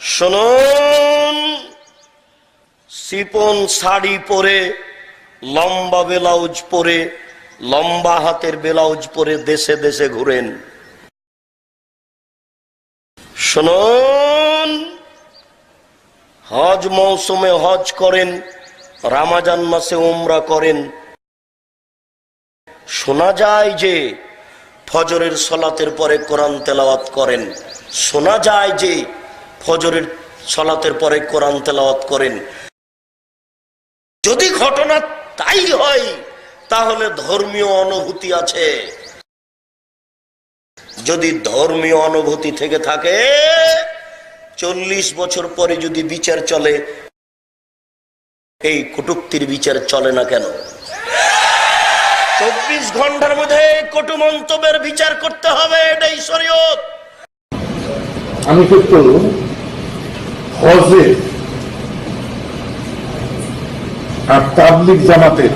শুনুন, সিপন শাড়ি পরে, লম্বা ব্লাউজ পরে, লম্বা হাতের ব্লাউজ পরে দেশে দেশে ঘুরেন। শুনুন, হজ মৌসুমে হজ করেন, রামাজান মাসে উমরা করেন। শোনা যায় যে ফজরের সলাতের পরে কোরআন তেলাওয়াত করেন। শোনা যায় যে ফজরের সলাতের পরে কোরআন তেলাওয়াত করেন। যদি ঘটনা তাই হয়, তাহলে ধর্মীয় অনুভূতি আছে। যদি ধর্মীয় অনুভূতি থেকে থাকে, চল্লিশ বছর পরে যদি বিচার চলে, এই কটুক্তির বিচার চলে না কেন? চব্বিশ ঘণ্টার মধ্যে কটু মন্তব্যের বিচার করতে হবে, এটাই শরীয়ত। আমি কিন্তু হজে আর তাবলিক জামাতের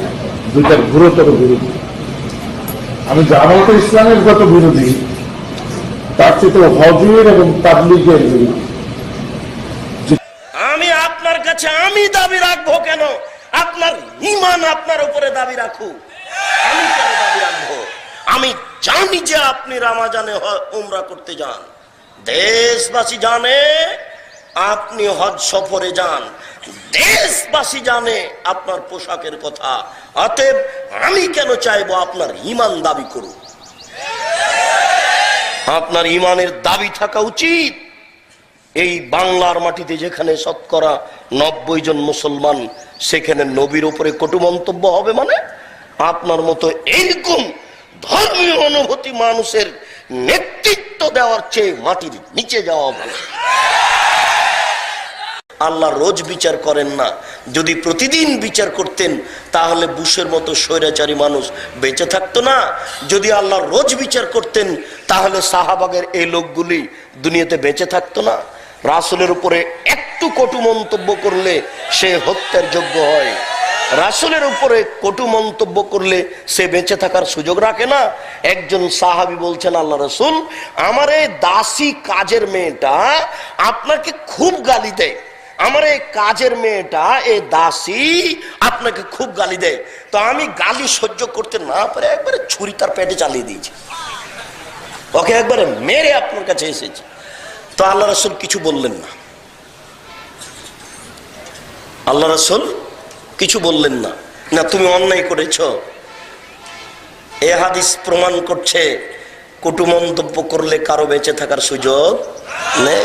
দুইটার গুরুতর বিরোধী। আমি জামাত ইসলামের যত বিরোধী, তার চেয়ে হজের এবং তাবলিগের বিরোধী। আমি আপনার কাছে আমি দাবি রাখব কেন? আপনার ইমান আপনার উপরে দাবি রাখুক আমি কেন দাবি রাখব? আমি জানি যে আপনি রামাজানে উমরা করতে যান। দেশবাসী জানে আপনি হজ সফরে যান, দেশবাসী জানে আপনার পোশাকের কথা। অতএব আমি কেন চাইব আপনার ইমান দাবি করুক আপনার ইমানের দাবি থাকা উচিত। এই বাংলার মাটিতে যেখানে শতকরা নব্বই জন মুসলমান, সেখানে নবীর উপরে কটু মন্তব্য হবে মানে? আপনার মতো এইরকম ধর্মীয় অনুভূতি মানুষের নেতৃত্ব দেওয়ার চেয়ে মাটির নিচে যাওয়া ভালো। আল্লাহ রোজ বিচার করেন না। যদি প্রতিদিন বিচার করতেন, তাহলে বুশের মতো স্বৈরাচারী মানুষ বেঁচে থাকতো না। যদি আল্লাহ রোজ বিচার করতেন, তাহলে শাহবাগের এই লোকগুলি দুনিয়াতে বেঁচে থাকতো না। রাসুলের উপরে একটু কটু মন্তব্য করলে সে হত্যার যোগ্য হয়। রাসুলের উপরে কটু মন্তব্য করলে সে বেঁচে থাকার সুযোগ রাখে না। একজন সাহাবি বলছেন, আল্লাহ রসুল, আমার এই দাসী কাজের মেয়েটা আপনাকে খুব গালি দেয়। আমার এই কাজের মেয়েটা এ দাসী আপনাকে খুব গালি দেয়। তো আমি গালি সহ্য করতে না পারে একবারে ছুরি তার পেটে চালিয়ে দিয়েছি। ওকে একবারে মেরে আপনার কাছে এসেছে। তো আল্লাহ রসুল কিছু বললেন না। আল্লাহ রসুল কিছু বললেন না। না, তুমি অন্যায় করেছ। এ হাদিস প্রমাণ করছে কটু মন্তব্য করলে কারও বেঁচে থাকার সুযোগ নেই।